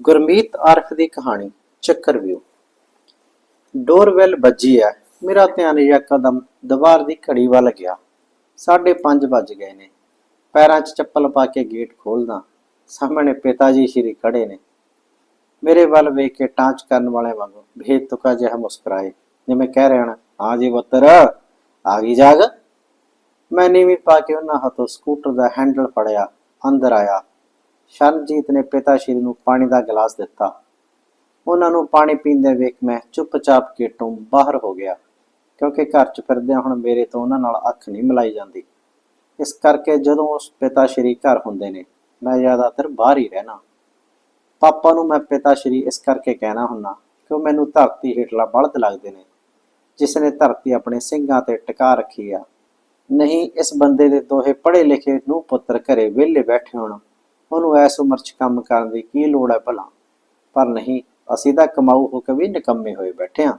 ਗੁਰਮੀਤ ਆਰਫ ਦੀ ਕਹਾਣੀ, ਚੱਕਰ ਵਿਊ। ਡੋਰਵੈਲ ਵੱਜੀ ਹੈ ਮੇਰਾ ਧਿਆਨ ਯਕਦਮ ਦੀਵਾਰ ਦੀ ਘੜੀ ਵੱਲ ਗਿਆ। ਸਾਢੇ ਪੰਜ ਵੱਜ ਗਏ ਨੇ। ਪੈਰਾਂ 'ਚ ਚੱਪਲ ਪਾ ਕੇ ਗੇਟ ਖੋਲਦਾ ਸਾਹਮਣੇ ਪਿਤਾ ਜੀ ਸ਼੍ਰੀ ਖੜੇ ਨੇ। ਮੇਰੇ ਵੱਲ ਵੇਖ ਕੇ ਟਾਂਚ ਕਰਨ ਵਾਲੇ ਵਾਂਗੂ ਬੇਤੁਕਾ ਜਿਹਾ ਮੁਸਕਰਾਏ। ਜਿਵੇਂ ਕਹਿ ਰਹੇ ਹਨ, ਹਾਂ ਜੀ ਪੁੱਤਰ, ਆ ਗਈ ਜਾਗ? ਮੈਂ ਨੀਵੀਂ ਪਾ ਕੇ ਉਹਨਾਂ ਹੱਥੋਂ ਸਕੂਟਰ ਦਾ ਹੈਂਡਲ ਫੜਿਆ, ਅੰਦਰ ਆਇਆ। ਸ਼ਰਨਜੀਤ ਨੇ ਪਿਤਾ ਸ਼੍ਰੀ ਨੂੰ ਪਾਣੀ ਦਾ ਗਲਾਸ ਦਿੱਤਾ। ਉਹਨਾਂ ਨੂੰ ਪਾਣੀ ਪੀਂਦੇ ਵੇਖ ਮੈਂ ਚੁੱਪਚਾਪ ਗੇਟੋਂ ਬਾਹਰ ਹੋ ਗਿਆ, ਕਿਉਂਕਿ ਘਰ 'ਚ ਫਿਰਦਿਆਂ ਹੁਣ ਮੇਰੇ ਤੋਂ ਉਹਨਾਂ ਨਾਲ ਅੱਖ ਨਹੀਂ ਮਿਲਾਈ ਜਾਂਦੀ। ਇਸ ਕਰਕੇ ਜਦੋਂ ਉਸ ਪਿਤਾ ਸ਼੍ਰੀ ਘਰ ਹੁੰਦੇ ਨੇ, ਮੈਂ ਜ਼ਿਆਦਾਤਰ ਬਾਹਰ ਹੀ ਰਹਿਣਾ ਪਾਪਾ ਨੂੰ ਮੈਂ ਪਿਤਾ ਸ਼੍ਰੀ ਇਸ ਕਰਕੇ ਕਹਿਣਾ ਹੁੰਨਾ ਕਿ ਉਹ ਮੈਨੂੰ ਧਰਤੀ ਹੇਠਲਾ ਬਲਦ ਲੱਗਦੇ ਨੇ, ਜਿਸ ਨੇ ਧਰਤੀ ਆਪਣੇ ਸਿੰਘਾਂ ਤੇ ਟਿਕਾ ਰੱਖੀ ਆ। ਨਹੀਂ, ਇਸ ਬੰਦੇ ਦੇ ਦੋਹੇ ਪੜ੍ਹੇ ਲਿਖੇ ਨੂੰ ਪੁੱਤਰ ਘਰੇ ਵਿਹਲੇ ਬੈਠੇ ਹੋਣ। ਉਹਨੂੰ ਐਸ ਉਮਰ 'ਚ ਕੰਮ ਕਰਨ ਦੀ ਕੀ ਲੋੜ ਹੈ ਭਲਾ? ਪਰ ਨਹੀਂ, ਅਸੀਂ ਤਾਂ ਕਮਾਊ ਹੋ ਕੇ ਵੀ ਨਿਕੰਮੇ ਹੋਏ ਬੈਠੇ ਹਾਂ।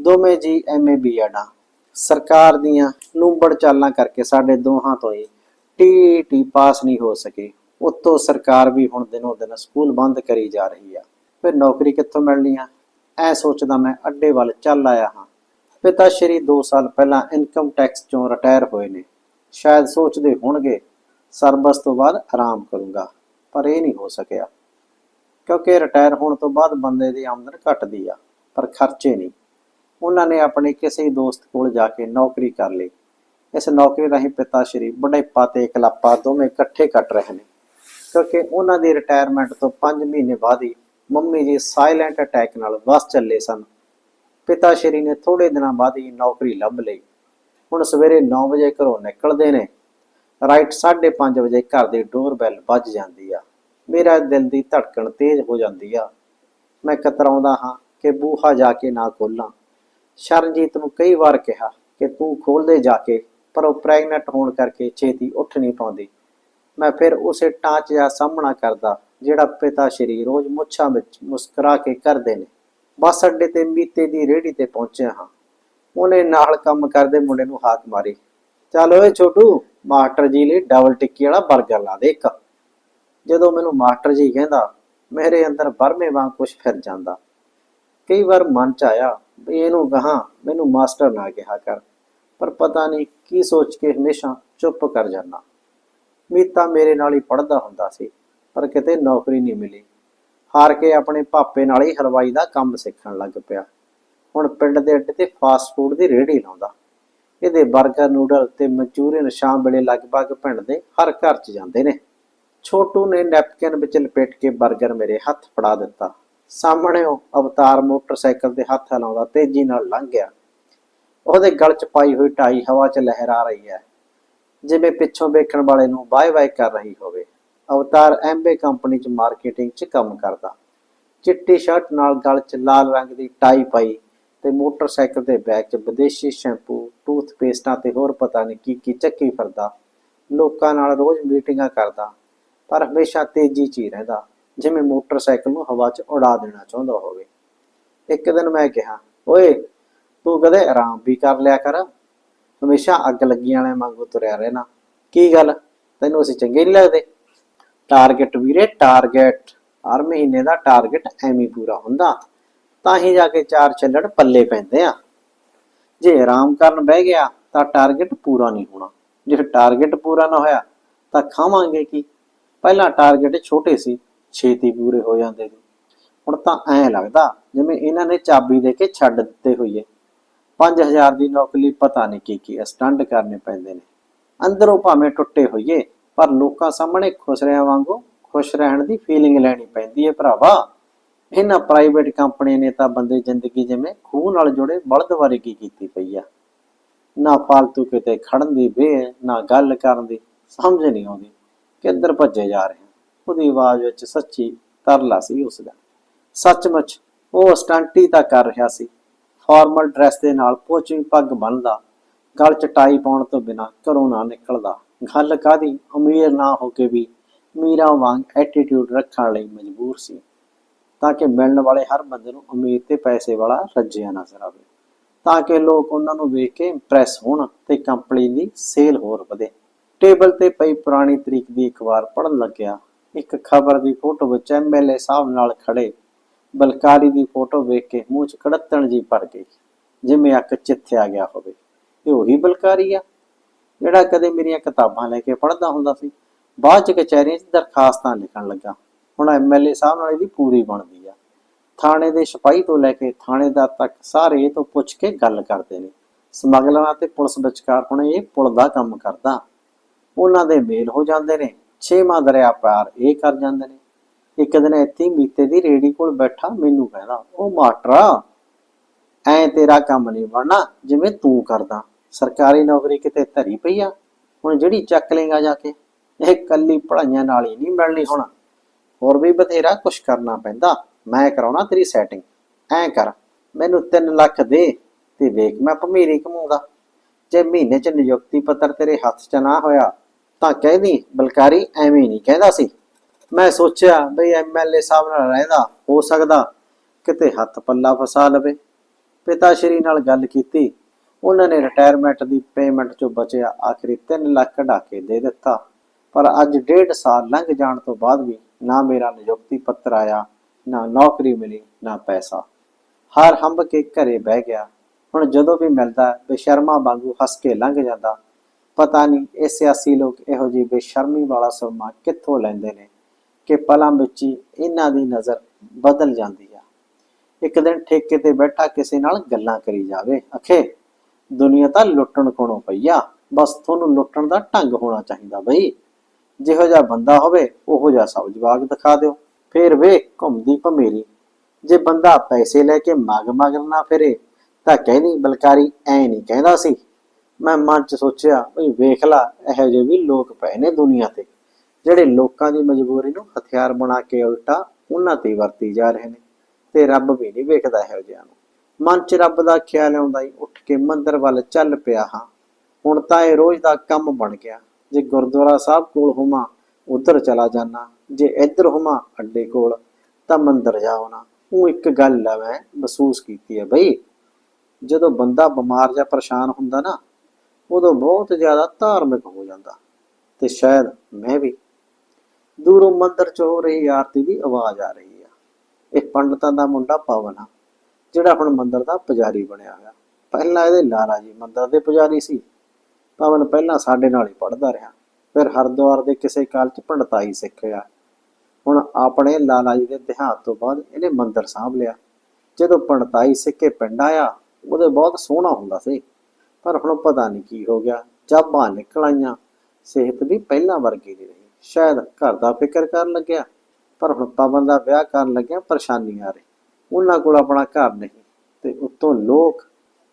ਦੋਵੇਂ ਜੀ ਐਮਏ ਬੀਐਡਾਂ ਸਰਕਾਰ ਦੀਆਂ ਲੂੰਬੜ ਚਾਲਾਂ ਕਰਕੇ ਸਾਡੇ ਦੋਹਾਂ ਤੋਂ ਹੀ ਟੀ ਟੀ ਪਾਸ ਨਹੀਂ ਹੋ ਸਕੇ। ਉੱਤੋਂ ਸਰਕਾਰ ਵੀ ਹੁਣ ਦਿਨੋਂ ਦਿਨ ਸਕੂਲ ਬੰਦ ਕਰੀ ਜਾ ਰਹੀ ਆ। ਫਿਰ ਨੌਕਰੀ ਕਿੱਥੋਂ ਮਿਲਣੀ ਆ? ਐ ਸੋਚਦਾ ਮੈਂ ਅੱਡੇ ਵੱਲ ਚੱਲ ਆਇਆ ਹਾਂ। ਪਿਤਾ ਸ਼੍ਰੀ 2 ਸਾਲ ਪਹਿਲਾਂ ਇਨਕਮ ਟੈਕਸ ਚੋਂ ਰਿਟਾਇਰ ਹੋਏ ਨੇ। ਸ਼ਾਇਦ ਸੋਚਦੇ ਹੋਣਗੇ ਸਰਬਸ ਤੋਂ ਬਾਅਦ ਆਰਾਮ ਕਰੂੰਗਾ, ਪਰ ਇਹ ਨਹੀਂ ਹੋ ਸਕਿਆ। ਕਿਉਂਕਿ ਰਿਟਾਇਰ ਹੋਣ ਤੋਂ ਬਾਅਦ ਬੰਦੇ ਦੀ ਆਮਦਨ ਘਟਦੀ ਆ, ਪਰ ਖਰਚੇ ਨਹੀਂ। ਉਹਨਾਂ ਨੇ ਆਪਣੇ ਕਿਸੇ ਦੋਸਤ ਕੋਲ ਜਾ ਕੇ ਨੌਕਰੀ ਕਰ ਲਈ। ਇਸ ਨੌਕਰੀ ਰਾਹੀਂ ਪਿਤਾ ਸ਼੍ਰੀ ਬੁਢੇਪਾ ਤੇ ਇਕਲੱਪਾ ਦੋਵੇਂ ਇਕੱਠੇ ਕੱਟ ਰਹੇ ਨੇ। ਕਿਉਂਕਿ ਉਹਨਾਂ ਦੀ ਰਿਟਾਇਰਮੈਂਟ ਤੋਂ 5 ਮਹੀਨੇ ਬਾਅਦ ਹੀ ਮੰਮੀ ਜੀ ਸਾਇਲੈਂਟ ਅਟੈਕ ਨਾਲ ਵਸ ਚੱਲੇ ਸਨ। ਪਿਤਾ ਸ਼੍ਰੀ ਨੇ ਥੋੜੇ ਦਿਨਾਂ ਬਾਅਦ ਹੀ ਨੌਕਰੀ ਲੱਭ ਲਈ। ਹੁਣ ਸਵੇਰੇ 9 ਵਜੇ ਘਰੋਂ ਨਿਕਲਦੇ ਨੇ। ਰਾਈਟ 5:30 ਵਜੇ ਘਰ ਦੀ ਡੋਰ ਡੋਰਬੈਲ ਵੱਜ ਜਾਂਦੀ ਆ। ਮੇਰਾ ਦਿਲ ਦੀ ਧੜਕਣ ਤੇਜ਼ ਹੋ ਜਾਂਦੀ ਆ। ਮੈਂ ਕਤਰਾਉਂਦਾ ਹਾਂ ਕਿ ਬੂਹਾ ਜਾ ਕੇ ਨਾ ਖੋਲਾਂ। ਸ਼ਰਨਜੀਤ ਨੂੰ ਕਈ ਵਾਰ ਕਿਹਾ ਕਿ ਤੂੰ ਖੋਲ ਦੇ ਜਾ ਕੇ, ਪਰ ਉਹ ਪ੍ਰੈਗਨੈਂਟ ਹੋਣ ਕਰਕੇ ਛੇਤੀ ਉੱਠ ਨਹੀਂ ਪਾਉਂਦੀ। ਮੈਂ ਫਿਰ ਉਸੇ ਟਾਂਚ ਦਾ ਸਾਹਮਣਾ ਕਰਦਾ, ਜਿਹੜਾ ਪਿਤਾ ਸ਼੍ਰੀ ਰੋਜ਼ ਮੁੱਛਾਂ ਵਿੱਚ ਮੁਸਕਰਾ ਕੇ ਕਰਦੇ ਨੇ। ਬੱਸ ਅੱਡੇ ਤੇ ਮੀਤੇ ਦੀ ਰੇਹੜੀ ਤੇ ਪਹੁੰਚਿਆ ਹਾਂ। ਉਹਨੇ ਨਾਲ ਕੰਮ ਕਰਦੇ ਮੁੰਡੇ ਨੂੰ ਹਾਕ ਮਾਰੀ। ਚੱਲ ਓਏ ਛੋਟੂ ਮਾਸਟਰ ਜੀ ਲਈ ਡਬਲ ਟਿੱਕੀ ਵਾਲਾ 버ਗਰ ਲਾ ਦੇ ਇੱਕ। ਜਦੋਂ ਮੈਨੂੰ ਮਾਸਟਰ ਜੀ ਕਹਿੰਦਾ, ਮੇਰੇ ਅੰਦਰ ਬਰਮੇ ਵਾਂਗ ਕੁਝ ਫਿਰ ਜਾਂਦਾ। ਕਈ ਵਾਰ ਮਨ ਚ ਆਇਆ ਵੀ ਇਹਨੂੰ ਗਾਹਾਂ ਮੈਨੂੰ ਮਾਸਟਰ ਨਾ ਕਿਹਾ ਕਰ, ਪਰ ਪਤਾ ਨਹੀਂ ਕੀ ਸੋਚ ਕੇ ਹਮੇਸ਼ਾ ਚੁੱਪ ਕਰ ਜਾਂਦਾ। ਮੀਤਾ ਮੇਰੇ ਨਾਲ ਹੀ ਪੜਦਾ ਹੁੰਦਾ ਸੀ, ਪਰ ਕਿਤੇ ਨੌਕਰੀ ਨਹੀਂ ਮਿਲੀ। ਹਾਰ ਕੇ ਆਪਣੇ ਪਾਪੇ ਨਾਲ ਹੀ ਹਲਵਾਈ ਦਾ ਕੰਮ ਸਿੱਖਣ ਲੱਗ ਪਿਆ। ਹੁਣ ਪਿੰਡ ਦੇ ਅੱਡੇ ਤੇ ਫਾਸਟ ਫੂਡ ਦੀ ਰੇਹੜੀ ਲਾਉਂਦਾ। ਇਹਦੇ 버ਗਰ ਨੂਡਲ ਤੇ ਮਨਚੂਰੀਅਨ ਸ਼ਾਮ ਵੇਲੇ ਲਗਭਗ ਪਿੰਡ ਦੇ ਹਰ ਘਰ 'ਚ ਜਾਂਦੇ ਨੇ। ਛੋਟੂ ਨੇ ਨੈਪਕਿਨ ਵਿੱਚ ਲਪੇਟ ਕੇ 버ਗਰ ਮੇਰੇ ਹੱਥ ਫੜਾ ਦਿੱਤਾ। ਸਾਹਮਣੇ ਉਹ ਅਵਤਾਰ ਮੋਟਰਸਾਈਕਲ ਦੇ ਹੱਥ ਹਿਲਾਉਂਦਾ ਤੇਜ਼ੀ ਨਾਲ ਲੰਘ ਗਿਆ। ਉਹਦੇ ਗਲ 'ਚ ਪਾਈ ਹੋਈ ਟਾਈ ਹਵਾ 'ਚ ਲਹਿਰਾ ਰਹੀ ਹੈ। ਜਿਵੇਂ ਪਿੱਛੋਂ ਵੇਖਣ ਵਾਲੇ ਨੂੰ ਬਾਏ ਬਾਏ ਕਰ ਰਹੀ ਹੋਵੇ। ਅਵਤਾਰ ਐਮਬੇ ਕੰਪਨੀ 'ਚ ਮਾਰਕੀਟਿੰਗ 'ਚ ਕੰਮ ਕਰਦਾ। ਚਿੱਟੀ ਸ਼ਰਟ ਨਾਲ ਗਲ 'ਚ ਲਾਲ ਰੰਗ ਦੀ ਟਾਈ ਪਾਈ ਤੇ ਮੋਟਰਸਾਈਕਲ ਦੇ ਬੈਗ 'ਚ ਵਿਦੇਸ਼ੀ ਸ਼ੈਂਪੂ, ਟੂਥਪੇਸਟਾਂ ਤੇ ਹੋਰ ਪਤਾ ਨਹੀਂ ਕੀ ਕੀ ਚੱਕੀ ਫਿਰਦਾ। ਲੋਕਾਂ ਨਾਲ ਰੋਜ਼ ਮੀਟਿੰਗਾਂ ਕਰਦਾ, ਪਰ ਹਮੇਸ਼ਾ ਤੇਜ਼ੀ 'ਚ ਹੀ ਰਹਿੰਦਾ, ਜਿਵੇਂ ਮੋਟਰਸਾਈਕਲ ਨੂੰ ਹਵਾ 'ਚ ਉਡਾ ਦੇਣਾ ਚਾਹੁੰਦਾ ਹੋਵੇ। ਇੱਕ ਦਿਨ ਮੈਂ ਕਿਹਾ, ਓਏ, ਤੂੰ ਕਦੇ ਆਰਾਮ ਵੀ ਕਰ ਲਿਆ ਕਰ? ਹਮੇਸ਼ਾ ਅੱਗ ਲੱਗੀਆਂ ਵਾਲੇ ਵਾਂਗੂ ਤੁਰਿਆ ਰਹਿਣਾ। ਕੀ ਗੱਲ? ਤੈਨੂੰ ਅਸੀਂ ਚੰਗੇ ਨਹੀਂ ਲੱਗਦੇ? ਟਾਰਗੇਟ ਵੀਰੇ ਟਾਰਗੇਟ ਹਰ ਮਹੀਨੇ ਦਾ ਟਾਰਗੇਟ ਐਵੇਂ ਪੂਰਾ ਹੁੰਦਾ। ਤਾਂ ਹੀ ਜਾ ਕੇ ਚਾਰ ਛੱਲੜ ਪੱਲੇ ਪੈਂਦੇ ਆ। ਜੇ ਆਰਾਮ ਕਰਨ ਬਹਿ ਗਿਆ, ਤਾਂ ਟਾਰਗੇਟ ਪੂਰਾ ਨਹੀਂ ਹੋਣਾ। ਜੇ ਟਾਰਗੇਟ ਪੂਰਾ ਨਾ ਹੋਇਆ, ਤਾਂ ਖਾਵਾਂਗੇ ਕੀ? ਪਹਿਲਾਂ ਟਾਰਗੇਟ ਛੋਟੇ ਸੀ, ਛੇਤੀ ਪੂਰੇ ਹੋ ਜਾਂਦੇ ਸੀ। ਹੁਣ ਤਾਂ ਐਂ ਲੱਗਦਾ, ਜਿਵੇਂ ਇਹਨਾਂ ਨੇ ਚਾਬੀ ਦੇ ਕੇ ਛੱਡ ਦਿੱਤੇ ਹੋਈਏ। 5000 ਦੀ ਨੌਕਰੀ ਪਤਾ ਨਹੀਂ ਕੀ ਕੀ ਸਟੰਡ ਕਰਨੇ ਪੈਂਦੇ ਨੇ। ਅੰਦਰੋਂ ਭਾਵੇਂ ਟੁੱਟੇ ਹੋਈਏ, ਪਰ ਲੋਕਾਂ ਸਾਹਮਣੇ ਖੁਸ਼ ਰਹਿਣ ਵਾਂਗੂ ਖੁਸ਼ ਰਹਿਣ ਦੀ ਫੀਲਿੰਗ ਲੈਣੀ ਪੈਂਦੀ ਹੈ ਭਰਾਵਾ। ਇਹਨਾਂ ਪ੍ਰਾਈਵੇਟ ਕੰਪਨੀ ਨੇ ਤਾਂ ਬੰਦੇ ਜ਼ਿੰਦਗੀ ਜਿਵੇਂ ਖੂਹ ਨਾਲ ਜੁੜੇ ਬਲਦ ਕੀ ਕੀਤੀ ਪਈ ਆ। ਨਾ ਫालतू ਕਿਤੇ ਖੜਨ ਦੀ ਵੇ, ਨਾ ਗੱਲ ਕਰਨ ਦੀ, ਸਮਝ ਨਹੀਂ ਆਉਂਦੀ ਕਿੱਧਰ ਭੱਜੇ ਜਾ ਰਹੇ ਉਹਦੀ ਆਵਾਜ਼ ਵਿੱਚ ਸੱਚੀ ਤਰਲਾ ਸੀ ਉਸ ਦਾ। ਸੱਚਮੁੱਚ ਉਹ ਸਟੰਟੀ ਤਾਂ ਕਰ ਰਿਹਾ ਸੀ। ਫਾਰਮਲ ਡਰੈਸ ਦੇ ਨਾਲ ਪੋਚੀ ਪੱਗ ਬੰਨਦਾ, ਗਲ ਚ ਟਾਈ ਪਾਉਣ ਤੋਂ ਬਿਨਾ ਘਰੋਂ ਨਾ ਨਿਕਲਦਾ। ਗੱਲ ਕਾਦੀ ਅਮੀਰ ਨਾ ਹੋ ਕੇ ਵੀ ਮੀਰਾ ਵਾਂਗ ਐਟੀਟਿਊਡ ਰੱਖਣ ਲਈ ਮਜਬੂਰ ਸੀ। ਤਾਂ ਕਿ ਮਿਲਣ ਵਾਲੇ ਹਰ ਬੰਦੇ ਨੂੰ ਉਮੀਦ ਤੇ ਪੈਸੇ ਵਾਲਾ ਰੱਜਿਆ ਨਜ਼ਰ ਆਵੇ। ਤਾਂ ਕਿ ਲੋਕ ਉਹਨਾਂ ਨੂੰ ਵੇਖ ਕੇ ਇੰਪ੍ਰੈਸ ਹੋਣ ਤੇ ਕੰਪਨੀ ਦੀ ਸੇਲ ਹੋਰ ਵਧੇ। ਟੇਬਲ ਤੇ ਪਈ ਪੁਰਾਣੀ ਤਰੀਕ ਦੀ ਇੱਕ ਵਾਰ ਪੜਨ ਲੱਗਿਆ। ਇੱਕ ਖਬਰ ਦੀ ਫੋਟੋ ਵਿੱਚ ਐਮਐਲਏ ਸਾਹਿਬ ਨਾਲ ਖੜੇ ਬਲਕਾਰੀ ਦੀ ਫੋਟੋ ਵੇਖ ਕੇ ਮੂੰਹ 'ਚ ਕੜੱਤਣ ਜੀ ਭਰ ਗਈ। ਜਿਵੇਂ ਅੱਕ ਚਿੱਥਿਆ ਗਿਆ ਹੋਵੇ। ਇਹ ਉਹੀ ਬਲਕਾਰੀ ਆ? ਜਿਹੜਾ ਕਦੇ ਮੇਰੀਆਂ ਕਿਤਾਬਾਂ ਲੈ ਕੇ ਪੜ੍ਹਦਾ ਹੁੰਦਾ ਸੀ। ਬਾਅਦ 'ਚ ਕਚਹਿਰੀਆਂ 'ਚ ਦਰਖਾਸਤਾਂ ਲਿਖਣ ਲੱਗਾ। ਹੁਣ ਐਮਐਲਏ ਸਾਹਿਬ ਨਾਲ ਇਹਦੀ ਪੂਰੀ ਬਣਦੀ ਆ। ਥਾਣੇ ਦੇ ਸਿਪਾਹੀ ਤੋਂ ਲੈ ਕੇ ਥਾਣੇਦਾਰ ਤੱਕ ਸਾਰੇ ਤੋਂ ਪੁੱਛ ਕੇ ਗੱਲ ਕਰਦੇ ਨੇ। ਸਮਗਲਰਾਂ ਤੇ ਪੁਲਿਸ ਵਿਚਕਾਰ ਹੁਣ ਇਹ ਪੁਲ ਦਾ ਕੰਮ ਕਰਦਾ। ਉਹਨਾਂ ਦੇ ਮੇਲ ਹੋ ਜਾਂਦੇ ਨੇ, ਛੇਵਾਂ ਦਰਿਆ ਪਾਰ ਇਹ ਕਰ ਜਾਂਦੇ ਨੇ। ਇੱਕ ਦਿਨ ਇੱਥੇ ਮੀਤੇ ਦੀ ਰੇੜੀ ਕੋਲ ਬੈਠਾ, ਮੈਨੂੰ ਕਹਿੰਦਾ, ਉਹ ਮਾਸਟਰਾ, ਐ ਤੇਰਾ ਕੰਮ ਨਹੀਂ ਬਣਨਾ, ਜਿਵੇਂ ਤੂੰ ਕਰਦਾ। ਸਰਕਾਰੀ ਨੌਕਰੀ ਕਿਤੇ ਧਰੀ ਪਈ ਆ। ਹੁਣ ਜਿਹੜੀ ਚੱਕ ਲੇਗਾ ਜਾ ਕੇ, ਇਹ ਕੱਲੀ ਪੜਾਈਆਂ ਨਾਲ ਹੀ ਨਹੀਂ ਮਿਲਣੀ ਹੁਣ। ਹੋਰ ਵੀ ਬਥੇਰਾ ਕੁਝ ਕਰਨਾ ਪੈਂਦਾ। ਮੈਂ ਕਰਾਉਣਾ ਤੇਰੀ ਸੈਟਿੰਗ ਐ ਕਰ, ਮੈਨੂੰ 3 ਲੱਖ ਦੇ ਤੇ ਵੇਖ ਮੈਂ ਭਮੀਰੀ ਕਮਾਉਂਦਾ। ਜੇ ਮਹੀਨੇ ਚ ਨਿਯੁਕਤੀ ਪੱਤਰ ਤੇਰੇ ਹੱਥ ਚ ਨਾ ਹੋਇਆ, ਤਾਂ ਕਹਿੰਦੀ ਬਲਕਾਰੀ, ਐਵੇਂ ਨਹੀਂ ਕਹਿੰਦਾ ਸੀ। ਮੈਂ ਸੋਚਿਆ ਬਈ ਐਮਐਲਏ ਸਾਹਿਬ ਨਾਲ ਰਹਿੰਦਾ, ਹੋ ਸਕਦਾ ਕਿਤੇ ਹੱਥ ਪੱਲਾ ਫਸਾ ਲਵੇ। ਪਿਤਾ ਸ਼੍ਰੀ ਨਾਲ ਗੱਲ ਕੀਤੀ। ਉਹਨਾਂ ਨੇ ਰਿਟਾਇਰਮੈਂਟ ਦੀ ਪੇਮੈਂਟ ਚੋਂ ਬਚਿਆ ਆਖਰੀ 3 ਲੱਖ ਕਢਾ ਕੇ ਦੇ ਦਿੱਤਾ। ਪਰ ਅੱਜ ਡੇਢ ਸਾਲ ਲੰਘ ਜਾਣ ਤੋਂ ਬਾਅਦ ਵੀ ਨਾ ਮੇਰਾ ਨਿਯੁਕਤੀ ਪੱਤਰ ਆਇਆ, ਨਾ ਨੌਕਰੀ ਮਿਲੀ, ਨਾ ਪੈਸਾ। ਹਾਰ ਹੰਬ ਕੇ ਘਰੇ ਬਹਿ ਗਿਆ। ਹੁਣ ਜਦੋਂ ਵੀ ਮਿਲਦਾ, ਬੇਸ਼ਰਮਾ ਵਾਂਗੂ ਹੱਸ ਕੇ ਲੰਘ ਜਾਂਦਾ। ਪਤਾ ਨਹੀਂ ਇਹ ਸਿਆਸੀ ਲੋਕ ਇਹੋ ਜਿਹੀ ਬੇਸ਼ਰਮੀ ਵਾਲਾ ਸੁਰਮਾ ਕਿੱਥੋਂ ਲੈਂਦੇ ਨੇ ਕਿ ਪਲਾਂ ਵਿੱਚ ਹੀ ਇਹਨਾਂ ਦੀ ਨਜ਼ਰ ਬਦਲ ਜਾਂਦੀ ਆ। ਇੱਕ ਦਿਨ ਠੇਕੇ ਤੇ ਬੈਠਾ ਕਿਸੇ ਨਾਲ ਗੱਲਾਂ ਕਰੀ ਜਾਵੇ। ਅਖੇ, ਦੁਨੀਆ ਤਾਂ ਲੁੱਟਣ ਕੋਲੋਂ ਪਈ ਆ। ਬਸ ਤੁਹਾਨੂੰ ਲੁੱਟਣ ਦਾ ਢੰਗ ਹੋਣਾ ਚਾਹੀਦਾ ਬਈ। ਜਿਹੋ ਜਿਹਾ ਬੰਦਾ ਹੋਵੇ, ਉਹੋ ਜਿਹਾ ਸਭ ਜਵਾਬ ਦਿਖਾ ਦਿਓ। ਫੇਰ ਵੇ, ਘੁੰਮਦੀ ਭਮੇਰੀ। ਜੇ ਬੰਦਾ ਪੈਸੇ ਲੈ ਕੇ ਮਗ ਮਗਰ ਨਾ ਫਿਰੇ, ਤਾਂ ਕਹਿੰਦੀ, ਬਲਕਾਰੀ, ਐ ਨਹੀਂ ਕਹਿੰਦਾ ਸੀ। ਮੈਂ ਮਨ ਚ ਸੋਚਿਆ ਵੀ ਵੇਖ ਲਾ, ਇਹੋ ਜਿਹੇ ਵੀ ਲੋਕ ਪਏ ਨੇ ਦੁਨੀਆ ਤੇ, ਜਿਹੜੇ ਲੋਕਾਂ ਦੀ ਮਜਬੂਰੀ ਨੂੰ ਹਥਿਆਰ ਬਣਾ ਕੇ ਉਲਟਾ ਉਹਨਾਂ ਤੇ ਵਰਤੀ ਜਾ ਰਹੇ ਨੇ, ਤੇ ਰੱਬ ਵੀ ਨਹੀਂ ਵੇਖਦਾ ਇਹੋ ਜਿਹਿਆਂ ਨੂੰ। ਮਨ ਚ ਰੱਬ ਦਾ ਖਿਆਲ ਆਉਂਦਾ ਹੀ ਉੱਠ ਕੇ ਮੰਦਰ ਵੱਲ ਚੱਲ ਪਿਆ ਹਾਂ। ਹੁਣ ਤਾਂ ਇਹ ਰੋਜ਼ ਦਾ ਕੰਮ ਬਣ ਗਿਆ। ਜੇ ਗੁਰਦੁਆਰਾ ਸਾਹਿਬ ਕੋਲ ਹੋਵਾਂ, ਉਧਰ ਚਲਾ ਜਾਣਾ ਜੇ ਇੱਧਰ ਹੋਵਾਂ, ਅੱਡੇ ਕੋਲ, ਤਾਂ ਮੰਦਰ ਜਾਉਣਾ ਉਹ ਇੱਕ ਗੱਲ ਆ ਮੈਂ ਮਹਿਸੂਸ ਕੀਤੀ ਹੈ ਬਈ। ਜਦੋਂ ਬੰਦਾ ਬਿਮਾਰ ਜਾਂ ਪਰੇਸ਼ਾਨ ਹੁੰਦਾ ਨਾ, ਉਦੋਂ ਬਹੁਤ ਜ਼ਿਆਦਾ ਧਾਰਮਿਕ ਹੋ ਜਾਂਦਾ। ਤੇ ਸ਼ਾਇਦ ਮੈਂ ਵੀ। ਦੂਰੋਂ ਮੰਦਰ ਚ ਹੋ ਰਹੀ ਆਰਤੀ ਦੀ ਆਵਾਜ਼ ਆ ਰਹੀ ਆ। ਇਹ ਪੰਡਤਾਂ ਦਾ ਮੁੰਡਾ ਪਵਨ ਆ, ਜਿਹੜਾ ਹੁਣ ਮੰਦਰ ਦਾ ਪੁਜਾਰੀ ਬਣਿਆ ਹੋਇਆ। ਪਹਿਲਾਂ ਇਹਦੇ ਲਾਲਾ ਜੀ ਮੰਦਰ ਦੇ ਪੁਜਾਰੀ ਸੀ। ਪਵਨ ਪਹਿਲਾਂ ਸਾਡੇ ਨਾਲ ਹੀ ਪੜ੍ਹਦਾ ਰਿਹਾ। ਫਿਰ ਹਰਿਦੁਆਰ ਦੇ ਕਿਸੇ ਕਾਲਜ ਚ ਪੰਡਤਾਈ ਸਿੱਖਿਆ। ਹੁਣ ਆਪਣੇ ਲਾਲਾ ਜੀ ਦੇ ਦੇਹਾਂਤ ਤੋਂ ਬਾਅਦ ਇਹਨੇ ਮੰਦਰ ਸਾਂਭ ਲਿਆ। ਜਦੋਂ ਪੰਡਤਾਈ ਸਿੱਕੇ ਪਿੰਡ ਆਇਆ, ਉਹਦੇ ਬਹੁਤ ਸੋਹਣਾ ਹੁੰਦਾ ਸੀ। ਪਰ ਹੁਣ ਪਤਾ ਨਹੀਂ ਕੀ ਹੋ ਗਿਆ। ਜਾਬਾਂ ਨਿਕਲ ਆਈਆਂ। ਸਿਹਤ ਵੀ ਪਹਿਲਾਂ ਵਰਗੀ ਨਹੀਂ ਰਹੀ। ਸ਼ਾਇਦ ਘਰ ਦਾ ਫਿਕਰ ਕਰਨ ਲੱਗਿਆ। ਪਰ ਹੁਣ ਪਵਨ ਦਾ ਵਿਆਹ ਕਰਨ ਲੱਗਿਆ ਪਰੇਸ਼ਾਨੀ ਆ ਰਹੀ ਉਹਨਾਂ ਕੋਲ ਆਪਣਾ ਘਰ ਨਹੀਂ। ਤੇ ਉੱਤੋਂ ਲੋਕ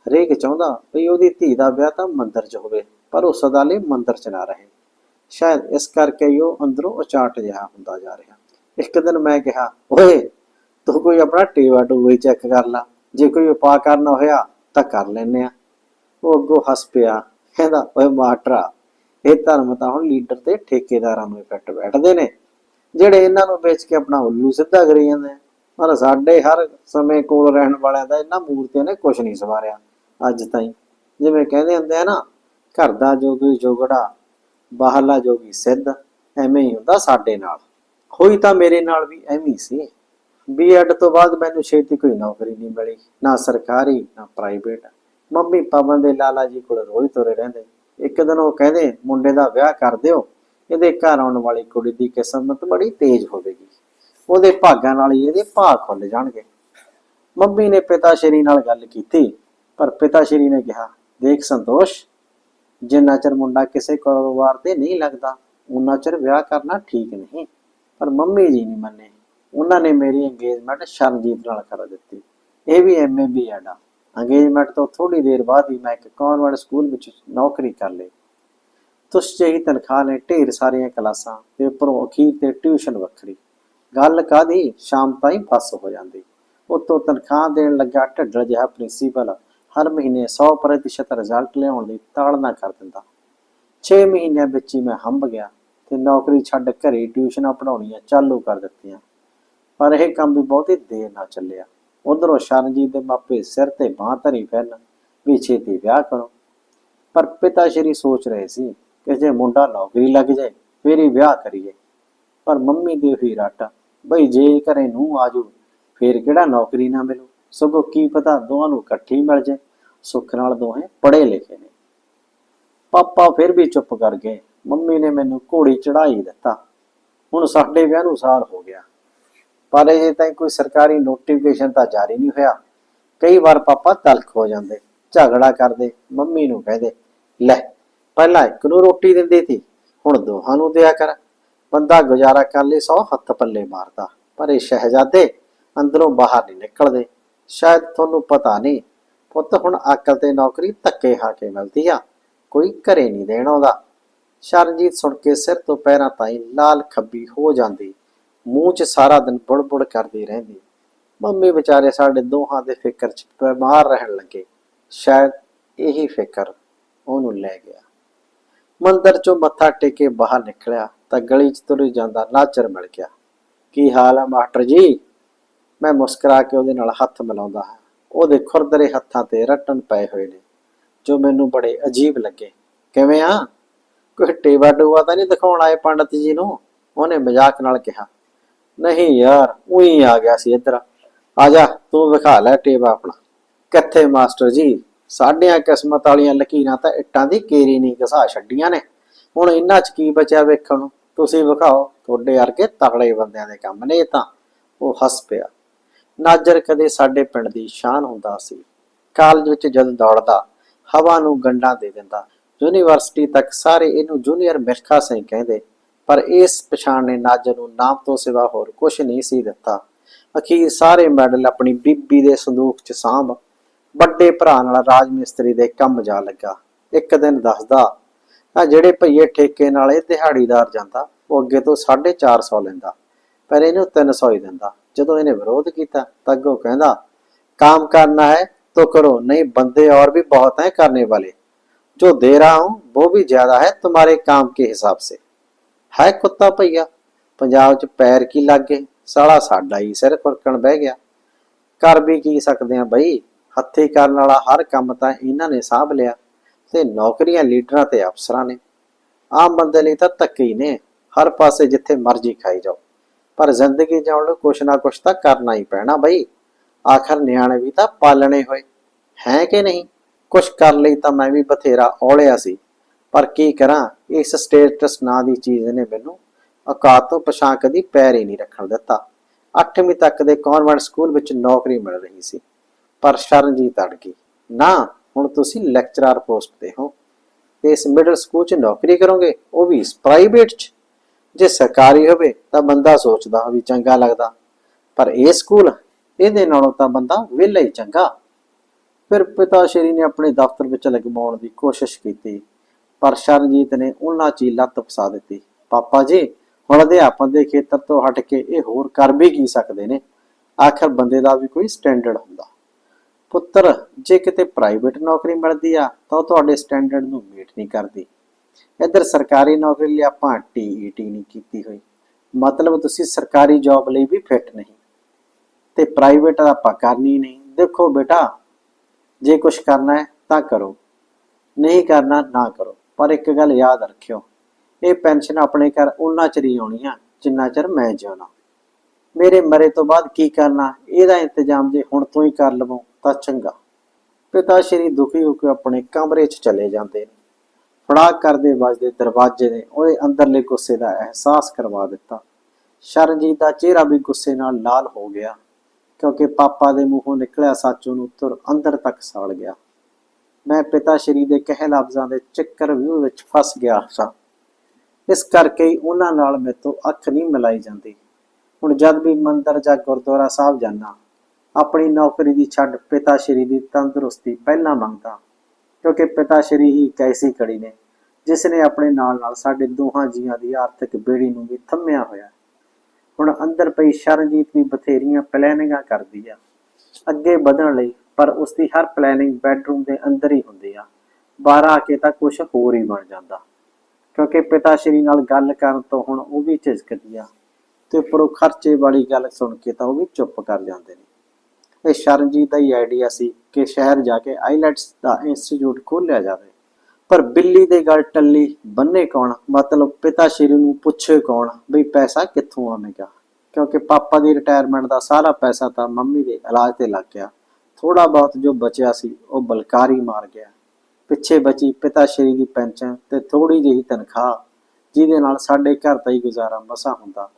ਹਰੇਕ ਚਾਹੁੰਦਾ ਵੀ ਉਹਦੀ ਧੀ ਦਾ ਵਿਆਹ ਤਾਂ ਮੰਦਰ 'ਚ ਹੋਵੇ। ਪਰ ਉਹ ਸਦਾ ਲਈ ਮੰਦਰ 'ਚ ਨਾ ਰਹੇ। ਸ਼ਾਇਦ ਇਸ ਕਰਕੇ ਹੀ ਉਹ ਅੰਦਰੋਂ ਉਚਾਟ ਜਿਹਾ ਹੁੰਦਾ ਜਾ ਰਿਹਾ। ਇੱਕ ਦਿਨ ਮੈਂ ਕਿਹਾ, ਓਏ, ਤੂੰ ਕੋਈ ਆਪਣਾ ਟੇਵਾ ਟੂਵਾ ਚੈੱਕ ਕਰ ਲਾ। ਜੇ ਕੋਈ ਉਪਾਅ ਕਰਨਾ ਹੋਇਆ ਤਾਂ ਕਰ ਲੈਨੇ ਆ ਉਹ ਅੱਗੋਂ ਹੱਸ ਪਿਆ, ਕਹਿੰਦਾ, ਓਏ ਮਾਟਰਾ, ਇਹ ਧਰਮ ਤਾਂ ਹੁਣ ਲੀਡਰ ਤੇ ਠੇਕੇਦਾਰਾਂ ਨੂੰ ਹੀ ਬੈਠਦੇ ਨੇ। ਜਿਹੜੇ ਇਹਨਾਂ ਨੂੰ ਵੇਚ ਕੇ ਆਪਣਾ ਉੱਲੂ ਸਿੱਧਾ ਕਰੀ ਜਾਂਦੇ ਆ। ਪਰ ਸਾਡੇ ਹਰ ਸਮੇਂ ਕੋਲ ਰਹਿਣ ਵਾਲਿਆਂ ਦਾ ਇਹਨਾਂ ਮੂਰਤੀਆਂ ਨੇ ਕੁਝ ਨਹੀਂ ਸਵਾਰਿਆ। ਅੱਜ ਤਾਈਂ, ਜਿਵੇਂ ਕਹਿੰਦੇ ਹੁੰਦੇ ਆ ਨਾ ਘਰ ਦਾ ਜੋਗੀ ਜੋਗੜਾ ਬਾਹਰਲਾ ਜੋਗੀ ਸਿੱਧ, ਐਵੇਂ ਹੀ ਹੁੰਦਾ ਸਾਡੇ ਨਾਲ। ਹੋਈ ਤਾਂ ਮੇਰੇ ਨਾਲ ਵੀ ਐਵੇਂ ਹੀ ਸੀ। ਬੀਐਡ ਤੋਂ ਬਾਅਦ ਮੈਨੂੰ ਛੇਤੀ ਕੋਈ ਨੌਕਰੀ ਨਹੀਂ ਮਿਲੀ, ਨਾ ਸਰਕਾਰੀ, ਨਾ ਪ੍ਰਾਈਵੇਟ ਮੰਮੀ ਪਵਨ ਦੇ ਲਾਲਾ ਜੀ ਕੋਲ ਰੋਜ਼ ਤੁਰੇ ਰਹਿੰਦੇ। ਇੱਕ ਦਿਨ ਉਹ ਕਹਿੰਦੇ, ਮੁੰਡੇ ਦਾ ਵਿਆਹ ਕਰ ਦਿਓ। ਇਹਦੇ ਘਰ ਆਉਣ ਵਾਲੀ ਕੁੜੀ ਦੀ ਕਿਸਮਤ ਬੜੀ ਤੇਜ਼ ਹੋਵੇਗੀ। ਉਹਦੇ ਭਾਗਾਂ ਨਾਲ ਹੀ ਇਹਦੇ ਭਾਗ ਖੁੱਲ ਜਾਣਗੇ। ਮੰਮੀ ਨੇ ਪਿਤਾ ਸ਼੍ਰੀ ਨਾਲ ਗੱਲ ਕੀਤੀ, ਪਰ ਪਿਤਾ ਸ਼੍ਰੀ ਨੇ ਕਿਹਾ, ਦੇਖ ਸੰਤੋਸ਼ ਜਿੰਨਾ ਚਿਰ ਮੁੰਡਾ ਕਿਸੇ ਕਾਰੋਬਾਰ ਤੇ ਨਹੀਂ ਲੱਗਦਾ, ਉਨਾ ਚਿਰ ਵਿਆਹ ਕਰਨਾ ਠੀਕ ਨਹੀਂ। ਪਰ ਮੰਮੀ ਜੀ ਨਹੀਂ ਮੰਨੇ। ਉਹਨਾਂ ਨੇ ਮੇਰੀ ਇੰਗੇਜਮੈਂਟ ਸ਼ਰਨਜੀਤ ਨਾਲ ਕਰ ਦਿੱਤੀ। ਇਹ ਵੀ ਐਮਏ ਵੀ ਆਡਾ ਇੰਗੇਜਮੈਂਟ ਤੋਂ ਥੋੜੀ ਦੇਰ ਬਾਅਦ ਹੀ ਮੈਂ ਇੱਕ ਕਾਨਵੈਂਟ ਸਕੂਲ ਵਿੱਚ ਨੌਕਰੀ ਕਰ ਲਈ। ਤੁਸ ਜਿਹੀ ਤਨਖਾਹ ਨੇ ਢੇਰ ਸਾਰੀਆਂ ਕਲਾਸਾਂ ਤੇ ਉੱਪਰੋਂ ਅਖੀਰ ਤੇ ਟਿਊਸ਼ਨ ਵੱਖਰੀ। ਗੱਲ ਕਾਦੀ ਸ਼ਾਮ ਤਾਈਂ ਫਸ ਹੋ ਜਾਂਦੀ। ਉਤੋਂ ਤਨਖਾਹ ਦੇਣ ਲੱਗਾ ਢੱਡਲ ਜਿਹਾ ਪ੍ਰਿੰਸੀਪਲ ਹਰ ਮਹੀਨੇ 100% ਰਿਜ਼ਲਟ ਲਿਆਉਣ ਲਈ ਤਾੜਨਾ ਕਰ ਦਿੰਦਾ। 6 ਮਹੀਨਿਆਂ ਵਿੱਚ ਹੀ ਮੈਂ ਹੰਭ ਗਿਆ ਤੇ ਨੌਕਰੀ ਛੱਡ ਘਰੇ ਟਿਊਸ਼ਨਾਂ ਪੜਾਉਣੀਆਂ ਚਾਲੂ ਕਰ ਦਿੱਤੀਆਂ। ਪਰ ਇਹ ਕੰਮ ਵੀ ਬਹੁਤੀ ਦੇਰ ਨਾਲ ਚੱਲਿਆ। ਉਧਰੋਂ ਸ਼ਰਨਜੀਤ ਦੇ ਮਾਪੇ ਸਿਰ ਤੇ ਬਾਂਹ ਧਰੀ ਫਿਰਨ ਵੀ ਛੇਤੀ ਵਿਆਹ ਕਰੋ। ਪਰ ਪਿਤਾ ਸ਼੍ਰੀ ਸੋਚ ਰਹੇ ਸੀ ਕਿ ਜੇ ਮੁੰਡਾ ਨੌਕਰੀ ਲੱਗ ਜਾਏ, ਫੇਰ ਹੀ ਵਿਆਹ ਕਰੀਏ। ਪਰ ਮੰਮੀ ਦੀ ਹੋਈ ਰੱਟ, ਬਈ ਜੇ ਘਰੇ ਨੂੰ ਆਜੂ ਫੇਰ ਕਿਹੜਾ ਨੌਕਰੀ ਨਾ ਮਿਲੂ? ਸਗੋਂ ਕੀ ਪਤਾ ਦੋਹਾਂ ਨੂੰ ਇਕੱਠੀ ਮਿਲ ਜਾਏ। ਸੁੱਖ ਨਾਲ ਦੋਹੇ ਪੜ੍ਹੇ ਲਿਖੇ ਨੇ। ਪਾਪਾ ਫਿਰ ਵੀ ਚੁੱਪ ਕਰ ਗਏ। ਮੰਮੀ ਨੇ ਮੈਨੂੰ ਘੋੜੀ ਚੜਾਈ ਦਿੱਤਾ। ਹੁਣ ਸਾਡੇ ਵਿਆਹ ਨੂੰ ਸਾਲ ਹੋ ਗਿਆ। ਪਰ ਅਜੇ ਤਾਈਂ ਕੋਈ ਸਰਕਾਰੀ ਨੋਟੀਫਿਕੇਸ਼ਨ ਤਾਂ ਜਾਰੀ ਨਹੀਂ ਹੋਇਆ। ਕਈ ਵਾਰ ਪਾਪਾ ਤਲਖ ਹੋ ਜਾਂਦੇ, ਝਗੜਾ ਕਰਦੇ, ਮੰਮੀ ਨੂੰ ਕਹਿੰਦੇ, ਲੈ, ਪਹਿਲਾਂ ਇੱਕ ਨੂੰ ਰੋਟੀ ਦਿੰਦੀ ਸੀ, ਹੁਣ ਦੋਹਾਂ ਨੂੰ ਦਿਆ ਕਰ। ਬੰਦਾ ਗੁਜ਼ਾਰਾ ਕਰ ਲਈ, ਸੌ ਹੱਥ ਪੱਲੇ ਮਾਰਦਾ। ਪਰ ਇਹ ਸ਼ਹਿਜ਼ਾਦੇ ਅੰਦਰੋਂ ਬਾਹਰ ਨਹੀਂ ਨਿਕਲਦੇ। ਸ਼ਾਇਦ ਤੁਹਾਨੂੰ ਪਤਾ ਨਹੀਂ ਪੁੱਤ ਹੁਣ ਅਕਲ ਤੇ ਨੌਕਰੀ ਧੱਕੇ ਖਾ ਕੇ ਮਿਲਦੀ ਆ। ਕੋਈ ਘਰੇ ਨਹੀਂ ਦੇਣ ਆਉਂਦਾ। ਸ਼ਰਨਜੀਤ ਸੁਣ ਕੇ ਸਿਰ ਤੋਂ ਪੈਰਾਂ ਤਾਈਂ ਲਾਲ ਖੱਬੀ ਹੋ ਜਾਂਦੀ। ਮੂੰਹ 'ਚ ਸਾਰਾ ਦਿਨ ਬੁੜਬੁੜ ਕਰਦੀ ਰਹਿੰਦੀ। ਮੰਮੀ ਵਿਚਾਰੇ ਸਾਡੇ ਦੋਹਾਂ ਦੇ ਫਿਕਰ 'ਚ ਬਿਮਾਰ ਰਹਿਣ ਲੱਗੇ। ਸ਼ਾਇਦ ਇਹੀ ਫਿਕਰ ਉਹਨੂੰ ਲੈ ਗਿਆ। ਮੰਦਰ 'ਚੋਂ ਮੱਥਾ ਟੇਕੇ ਬਾਹਰ ਨਿਕਲਿਆ ਤਾਂ ਗਲੀ 'ਚ ਤੁਰ ਜਾਂਦਾ ਨਾਚਰ ਮਿਲ ਗਿਆ। ਕੀ ਹਾਲ ਹੈ ਮਾਸਟਰ ਜੀ? ਮੈਂ ਮੁਸਕਰਾ ਕੇ ਉਹਦੇ ਨਾਲ ਹੱਥ ਮਿਲਾਉਂਦਾ ਹਾਂ। ਉਹਦੇ ਖੁਰਦਰੇ ਹੱਥਾਂ ਤੇ ਰਟਣ ਪਏ ਹੋਏ ਨੇ। ਜੋ ਮੈਨੂੰ ਬੜੇ ਅਜੀਬ ਲੱਗੇ। ਕਿਵੇਂ ਆ? ਕੋਈ ਟੇਵਾ ਡੂਆ ਤਾਂ ਨਹੀਂ ਦਿਖਾਉਣ ਆਏ ਪੰਡਤ ਜੀ ਨੂੰ? ਉਹਨੇ ਮਜ਼ਾਕ ਨਾਲ ਕਿਹਾ, ਨਹੀਂ ਯਾਰ, ਉਹੀ ਆ ਗਿਆ ਸੀ ਇੱਧਰ। ਆ ਜਾ, ਤੂੰ ਵਿਖਾ ਲੈ ਟੇਵਾ ਆਪਣਾ। ਕਿੱਥੇ ਮਾਸਟਰ ਜੀ? ਸਾਡੀਆਂ ਕਿਸਮਤ ਵਾਲੀਆਂ ਲਕੀਰਾਂ ਤਾਂ ਇੱਟਾਂ ਦੀ ਕੇਰੀ ਨਹੀਂ ਘਸਾ ਛੱਡੀਆਂ ਨੇ। ਹੁਣ ਇਹਨਾਂ 'ਚ ਕੀ ਬਚਿਆ ਵੇਖਣ ਨੂੰ? ਤੁਸੀਂ ਵਿਖਾਓ, ਤੁਹਾਡੇ ਵਰਗੇ ਤਗੜੇ ਬੰਦਿਆਂ ਦੇ ਕੰਮ ਨੇ ਇਹ ਤਾਂ। ਉਹ ਹੱਸ ਪਿਆ। ਨਾਜਰ ਕਦੇ ਸਾਡੇ ਪਿੰਡ ਦੀ ਸ਼ਾਨ ਹੁੰਦਾ ਸੀ। ਕਾਲਜ ਵਿੱਚ ਜਦ ਦੌੜਦਾ, ਹਵਾ ਨੂੰ ਗੰਡਾ ਦੇ ਦਿੰਦਾ। ਯੂਨੀਵਰਸਿਟੀ ਤੱਕ ਸਾਰੇ ਇਹਨੂੰ ਜੂਨੀਅਰ ਮਿਰਖਾ ਸਿੰਘ ਕਹਿੰਦੇ, ਪਰ ਇਸ ਪਛਾਣ ਨੇ ਨਾਜਰ ਨੂੰ ਨਾਮ ਤੋਂ ਸਿਵਾ ਹੋਰ ਕੁਝ ਨਹੀਂ ਸੀ ਦਿੱਤਾ। ਅਖੀਰ ਸਾਰੇ ਮੈਡਲ ਆਪਣੀ ਬੀਬੀ ਦੇ ਸੰਦੂਕ 'ਚ ਸਾਂਭ, ਵੱਡੇ ਭਰਾ ਨਾਲ ਰਾਜ ਮਿਸਤਰੀ ਦੇ ਕੰਮ ਜਾ ਲੱਗਾ। ਇੱਕ ਦਿਨ ਦੱਸਦਾ, ਆ ਜਿਹੜੇ ਭਈਏ ਠੇਕੇ ਨਾਲ ਇਹ ਦਿਹਾੜੀਦਾਰ ਜਾਂਦਾ, ਉਹ ਅੱਗੇ ਤੋਂ 450 ਲੈਂਦਾ, ਪਰ ਇਹਨੂੰ 300 ਹੀ ਦਿੰਦਾ। ਜਦੋਂ ਇਹਨੇ ਵਿਰੋਧ ਕੀਤਾ ਤਾਂ ਅੱਗੋਂ ਕਹਿੰਦਾ काम करना है तो करो नहीं बंदे और भी बहुत हैं करने वाले जो दे रहा हूं वो भी ज्यादा है तुम्हारे काम के हिसाब से ਹੈ ਕੁੱਤਾ ਭਈਆ ਪੰਜਾਬ ਚ ਪੈਰ ਕੀ ਲੱਗ ਗਏ ਸਾਲਾ ਸਾਡਾ ਹੀ ਸਿਰ ਫਰਕਣ ਬਹਿ ਗਿਆ ਕਰ ਵੀ ਕੀ ਸਕਦੇ ਆ ਬਈ ਹੱਥੀ ਕਰਨ ਵਾਲਾ ਹਰ ਕੰਮ ਤਾਂ ਇਹਨਾਂ ਨੇ ਸਾਂਭ ਲਿਆ ਤੇ ਨੌਕਰੀਆਂ ਲੀਡਰਾਂ ਤੇ ਅਫਸਰਾਂ ਨੇ ਆਮ ਬੰਦੇ ਲਈ ਤਾਂ ਧੱਕੇ ਹੀ ਨੇ ਹਰ ਪਾਸੇ ਜਿੱਥੇ ਮਰਜ਼ੀ ਖਾਈ ਜਾਓ ਪਰ ਜ਼ਿੰਦਗੀ ਜਿਉਣ ਲਈ ਕੁਛ ਨਾ ਕੁਛ ਤਾਂ ਕਰਨਾ ਹੀ ਪੈਣਾ ਬਈ। ਆਖਰ ਨਿਆਣੇ ਵੀ ਤਾਂ ਪਾਲਣੇ ਹੋਏ। ਹੈ ਕਿ ਨਹੀਂ? ਕੁਛ ਕਰ ਲਈ ਤਾਂ ਮੈਂ ਵੀ ਬਥੇਰਾ ਔਲਿਆ ਸੀ। ਪਰ ਕੀ ਕਰਾਂ? ਇਸ ਸਟੇਟਸ ਨਾਂ ਦੀ ਚੀਜ਼ ਨੇ ਮੈਨੂੰ ਔਕਾਤ ਤੋਂ ਪਛਾਣ ਕਦੀ ਪੈਰ ਹੀ ਨਹੀਂ ਰੱਖਣ ਦਿੱਤਾ। 8ਵੀਂ ਤੱਕ ਦੇ ਕਨਵੈਂਟ ਸਕੂਲ ਵਿੱਚ ਨੌਕਰੀ ਮਿਲ ਰਹੀ ਸੀ। ਪਰ ਸ਼ਰਨਜੀਤ ਅੜ ਗਈ ਨਾ, ਹੁਣ ਤੁਸੀਂ ਲੈਕਚਰਰ ਪੋਸਟ ਤੇ ਹੋ। ਤੇ ਇਸ ਮਿਡਲ ਸਕੂਲ 'ਚ ਨੌਕਰੀ ਕਰੋਗੇ, ਉਹ ਵੀ ਪ੍ਰਾਈਵੇਟ 'ਚ? ਜੇ ਸਰਕਾਰੀ ਹੋਵੇ ਤਾਂ ਬੰਦਾ ਸੋਚਦਾ ਵੀ ਚੰਗਾ ਲੱਗਦਾ। ਪਰ ਇਹ ਸਕੂਲ, ਇਹਦੇ ਨਾਲੋਂ ਤਾਂ ਬੰਦਾ ਵਿਹਲਾ ਹੀ ਚੰਗਾ। ਫਿਰ ਪਿਤਾ ਸ਼੍ਰੀ ਨੇ ਆਪਣੇ ਦਫ਼ਤਰ ਵਿੱਚ ਲਗਵਾਉਣ ਦੀ ਕੋਸ਼ਿਸ਼ ਕੀਤੀ, ਪਰ ਸ਼ਰਨਜੀਤ ਨੇ ਉਹਨਾਂ 'ਚ ਹੀ ਲੱਤ ਫਸਾ ਦਿੱਤੀ। ਪਾਪਾ ਜੀ, ਹੁਣ ਅਧਿਆਪਨ ਦੇ ਖੇਤਰ ਤੋਂ ਹਟ ਕੇ ਇਹ ਹੋਰ ਕਰ ਵੀ ਕੀ ਸਕਦੇ ਨੇ? ਆਖਰ ਬੰਦੇ ਦਾ ਵੀ ਕੋਈ ਸਟੈਂਡਰਡ ਹੁੰਦਾ। ਪੁੱਤਰ, ਜੇ ਕਿਤੇ ਪ੍ਰਾਈਵੇਟ ਨੌਕਰੀ ਮਿਲਦੀ ਆ, ਤਾਂ ਉਹ ਤੁਹਾਡੇ ਸਟੈਂਡਰਡ ਨੂੰ ਮੀਟ ਨਹੀਂ ਕਰਦੀ। ਇੱਧਰ ਸਰਕਾਰੀ ਨੌਕਰੀ ਲਈ ਆਪਾਂ ਟੀਈਟੀ ਨਹੀਂ ਕੀਤੀ ਹੋਈ। ਮਤਲਬ ਤੁਸੀਂ ਸਰਕਾਰੀ ਜੌਬ ਲਈ ਵੀ ਫਿੱਟ ਨਹੀਂ। ਤੇ ਪ੍ਰਾਈਵੇਟ ਆਪਾਂ ਕਰਨੀ ਨਹੀਂ। ਦੇਖੋ ਬੇਟਾ, ਜੇ ਕੁਝ ਕਰਨਾ ਹੈ ਤਾਂ ਕਰੋ। ਨਹੀਂ ਕਰਨਾ, ਨਾ ਕਰੋ। ਪਰ ਇੱਕ ਗੱਲ ਯਾਦ ਰੱਖਿਓ, ਇਹ ਪੈਨਸ਼ਨ ਆਪਣੇ ਘਰ ਉਹਨਾਂ ਚਿਰ ਹੀ ਆਉਣੀ ਆ, ਜਿੰਨਾ ਚਿਰ ਮੈਂ ਜਿਉਣਾ। ਮੇਰੇ ਮਰੇ ਤੋਂ ਬਾਅਦ ਕੀ ਕਰਨਾ? ਇਹਦਾ ਇੰਤਜ਼ਾਮ ਜੇ ਹੁਣ ਤੋਂ ਹੀ ਕਰ ਲਵੋ ਤਾਂ ਚੰਗਾ। ਪਿਤਾ ਸ਼੍ਰੀ ਦੁਖੀ ਹੋ ਕੇ ਆਪਣੇ ਕਮਰੇ 'ਚ ਚਲੇ ਜਾਂਦੇ ਨੇ। ਫੜਾ ਕਰਦੇ ਵੱਜਦੇ ਦਰਵਾਜ਼ੇ ਨੇ ਉਹਦੇ ਅੰਦਰਲੇ ਗੁੱਸੇ ਦਾ ਅਹਿਸਾਸ ਕਰਵਾ ਦਿੱਤਾ। ਸ਼ਰਨਜੀਤ ਦਾ ਚਿਹਰਾ ਵੀ ਗੁੱਸੇ ਨਾਲ ਲਾਲ ਹੋ ਗਿਆ, ਕਿਉਂਕਿ ਪਾਪਾ ਦੇ ਮੂੰਹੋਂ ਨਿਕਲਿਆ ਸੱਚ ਉਹਨੂੰ ਤੁਰ ਅੰਦਰ ਤੱਕ ਸਾੜ ਗਿਆ। ਮੈਂ ਪਿਤਾ ਸ਼੍ਰੀ ਦੇ ਕਹਿ ਲਫ਼ਜ਼ਾਂ ਦੇ ਚੱਕਰ ਵਿਊ ਵਿੱਚ ਫਸ ਗਿਆ ਸਾਂ। ਇਸ ਕਰਕੇ ਹੀ ਉਹਨਾਂ ਨਾਲ ਮੇਰੇ ਤੋਂ ਅੱਖ ਨਹੀਂ ਮਿਲਾਈ ਜਾਂਦੀ। ਹੁਣ ਜਦ ਵੀ ਮੰਦਰ ਜਾਂ ਗੁਰਦੁਆਰਾ ਸਾਹਿਬ ਜਾਣਾ ਆਪਣੀ ਨੌਕਰੀ ਦੀ ਛੱਡ ਪਿਤਾ ਸ਼੍ਰੀ ਦੀ ਤੰਦਰੁਸਤੀ ਪਹਿਲਾਂ ਮੰਗਦਾ। ਕਿਉਂਕਿ ਪਿਤਾ ਸ਼੍ਰੀ ਹੀ ਇੱਕ ਐਸੀ ਕੜੀ ਨੇ, ਜਿਸ ਨੇ ਆਪਣੇ ਨਾਲ ਨਾਲ ਸਾਡੇ ਦੋਹਾਂ ਜੀਆਂ ਦੀ ਆਰਥਿਕ ਬੇੜੀ ਨੂੰ ਵੀ ਥੰਮਿਆ ਹੋਇਆ ਹੁਣ ਅੰਦਰ ਪਈ ਸ਼ਰਨਜੀਤ ਵੀ ਬਥੇਰੀਆਂ ਪਲੈਨਿੰਗਾਂ ਕਰਦੀ ਆ। ਅੱਗੇ ਵਧਣ ਲਈ ਪਰ ਉਸ ਦੀ ਹਰ ਪਲੈਨਿੰਗ ਬੈਡਰੂਮ ਦੇ ਅੰਦਰ ਹੀ ਹੁੰਦੀ ਆ। ਬਾਹਰ ਆ ਕੇ ਤਾਂ ਕੁਝ ਹੋਰ ਹੀ ਬਣ ਜਾਂਦਾ। ਕਿਉਂਕਿ ਪਿਤਾ ਸ਼੍ਰੀ ਨਾਲ ਗੱਲ ਕਰਨ ਤੋਂ ਹੁਣ ਉਹ ਵੀ ਝਿਜਕਦੀ ਆ। ਤੇ ਉੱਪਰੋਂ ਖਰਚੇ ਵਾਲੀ ਗੱਲ ਸੁਣ ਕੇ ਤਾਂ ਉਹ ਵੀ ਚੁੱਪ ਕਰ ਜਾਂਦੇ ਨੇ। ਇਹ ਸ਼ਰਨਜੀਤ ਦਾ ਹੀ ਆਈਡੀਆ ਸੀ ਕਿ ਸ਼ਹਿਰ ਜਾ ਕੇ ਆਈਲੈਟਸ ਦਾ ਇੰਸਟੀਚਿਊਟ ਖੋਲ੍ਹਿਆ ਜਾਵੇ। ਪਰ ਬਿੱਲੀ ਦੇ ਗੱਲ ਟੱਲੀ, ਬੰਨੇ ਕੌਣ? ਮਤਲਬ ਪਿਤਾ ਸ਼੍ਰੀ ਨੂੰ ਪੁੱਛੇ ਕੌਣ? ਬਈ ਪੈਸਾ ਕਿੱਥੋਂ ਆਵੇਗਾ ਕਿਉਂਕਿ ਪਾਪਾ ਦੀ ਰਿਟਾਇਰਮੈਂਟ ਦਾ ਸਾਰਾ ਪੈਸਾ ਤਾਂ ਮੰਮੀ ਦੇ ਇਲਾਜ ਤੇ ਲੱਗ ਗਿਆ। ਥੋੜਾ ਬਹੁਤ ਜੋ ਬਚਿਆ ਸੀ, ਉਹ ਬਲਕਾਰੀ ਮਾਰ ਗਿਆ। ਪਿੱਛੇ ਬਚੀ ਪਿਤਾ ਸ਼੍ਰੀ ਦੀ ਪੈਨਸ਼ਨ ਤੇ ਥੋੜੀ ਜਿਹੀ ਤਨਖਾਹ, ਜਿਹਦੇ ਨਾਲ ਸਾਡੇ ਘਰ ਦਾ ਹੀ ਗੁਜ਼ਾਰਾ ਮਸਾ ਹੁੰਦਾ।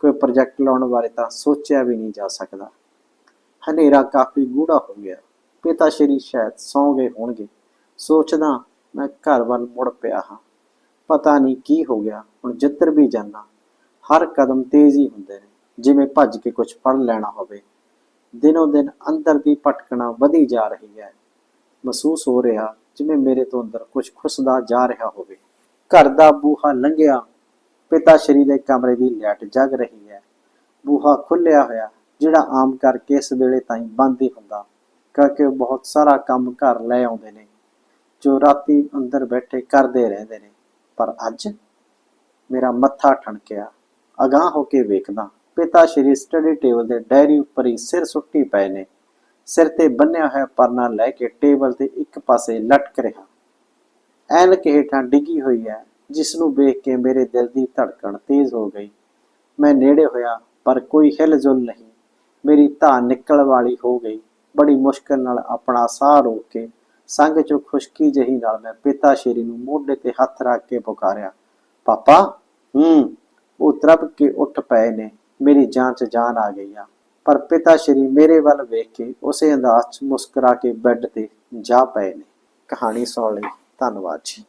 ਕੋਈ ਪ੍ਰੋਜੈਕਟ ਲਾਉਣ ਬਾਰੇ ਤਾਂ ਸੋਚਿਆ ਵੀ ਨਹੀਂ ਜਾ ਸਕਦਾ। ਹਨੇਰਾ ਕਾਫੀ ਗੂੜਾ ਹੋ ਗਿਆ। ਪਿਤਾ ਸ਼੍ਰੀ ਸ਼ਾਇਦ ਸੌਂ ਗਏ ਹੋਣਗੇ। ਸੋਚਦਾ, ਮੈਂ ਘਰ ਵੱਲ ਮੁੜ ਪਿਆ ਹਾਂ। ਪਤਾ ਨਹੀਂ ਕੀ ਹੋ ਗਿਆ। ਹੁਣ ਜਿੱਧਰ ਵੀ ਜਾਣਾ ਹਰ ਕਦਮ ਤੇਜ਼ ਹੁੰਦੇ ਨੇ। ਜਿਵੇਂ ਭੱਜ ਕੇ ਕੁਝ ਫੜ ਲੈਣਾ ਹੋਵੇ। ਦਿਨੋ ਦਿਨ ਅੰਦਰ ਦੀ ਭਟਕਣਾ ਵਧੀ ਜਾ ਰਹੀ ਹੈ। ਮਹਿਸੂਸ ਹੋ ਰਿਹਾ ਜਿਵੇਂ ਮੇਰੇ ਤੋਂ ਅੰਦਰ ਕੁਝ ਖੁੱਸਦਾ ਜਾ ਰਿਹਾ ਹੋਵੇ। ਘਰ ਦਾ ਬੂਹਾ ਲੰਘਿਆ। ਪਿਤਾ ਸ਼੍ਰੀ ਦੇ ਕਮਰੇ ਦੀ ਲਾਈਟ ਜਗ ਰਹੀ ਹੈ। ਬੂਹਾ ਖੁੱਲਿਆ ਹੋਇਆ ਜਿਹੜਾ ਆਮ ਕਰਕੇ ਇਸ ਵੇਲੇ ਤਾਈਂ ਬੰਦ ਹੀ ਹੁੰਦਾ, ਕਿਉਂਕਿ ਉਹ ਬਹੁਤ ਸਾਰਾ ਕੰਮ ਘਰ ਲੈ ਆਉਂਦੇ ਨੇ, ਜੋ ਰਾਤੀ ਅੰਦਰ ਬੈਠੇ ਕਰਦੇ ਰਹਿੰਦੇ ਨੇ। ਪਰ ਅੱਜ ਮੇਰਾ ਮੱਥਾ ਠਣਕਿਆ, ਅਗਾਹ ਹੋ ਕੇ ਵੇਖਦਾ, ਪਿਤਾ ਸ਼੍ਰੀ ਸਟੱਡੀ ਟੇਬਲ ਦੇ ਡਾਇਰੀ ਉੱਪਰ ਹੀ ਸਿਰ ਸੁੱਟੀ ਪਏ ਨੇ। ਸਿਰ ਤੇ ਬੰਨਿਆ ਹੋਇਆ ਪਰਨਾ ਲੈ ਕੇ ਟੇਬਲ ਤੇ ਇੱਕ ਪਾਸੇ ਲਟਕ ਰਿਹਾ। ਐਨਕ ਹੇਠਾਂ ਡਿੱਗੀ ਹੋਈ ਹੈ ਜਿਸ ਨੂੰ ਵੇਖ ਕੇ ਮੇਰੇ ਦਿਲ ਦੀ ਧੜਕਣ ਤੇਜ਼ ਹੋ ਗਈ। ਮੈਂ ਨੇੜੇ ਹੋਇਆ, ਪਰ ਕੋਈ ਹਿਲਜੁਲ ਨਹੀਂ। ਮੇਰੀ ਧਾਰ ਨਿਕਲ ਵਾਲੀ ਹੋ ਗਈ। ਬੜੀ ਮੁਸ਼ਕਲ ਨਾਲ ਆਪਣਾ ਸਾਹ ਰੋਕ ਕੇ ਸੰਗ ਚੋਂ ਖੁਸ਼ਕੀ ਜਹੀ ਨਾਲ ਮੈਂ ਪਿਤਾ ਸ਼੍ਰੀ ਨੂੰ ਮੋਢੇ ਤੇ ਹੱਥ ਰੱਖ ਕੇ ਪੁਕਾਰਿਆ, ਪਾਪਾ, ਹੂੰ, ਉਹ ਤਰਪ ਕੇ ਉੱਠ ਪਏ ਨੇ, ਮੇਰੀ ਜਾਨ ਚ ਜਾਨ ਆ ਗਈ ਆ। ਪਰ ਪਿਤਾ ਸ਼੍ਰੀ ਮੇਰੇ ਵੱਲ ਵੇਖ ਕੇ ਉਸੇ ਅੰਦਾਜ਼ ਚ ਮੁਸਕਰਾ ਕੇ ਬੈੱਡ ਤੇ ਜਾ ਪਏ ਨੇ। ਕਹਾਣੀ ਸੁਣ ਲਈ। ਧੰਨਵਾਦ ਜੀ।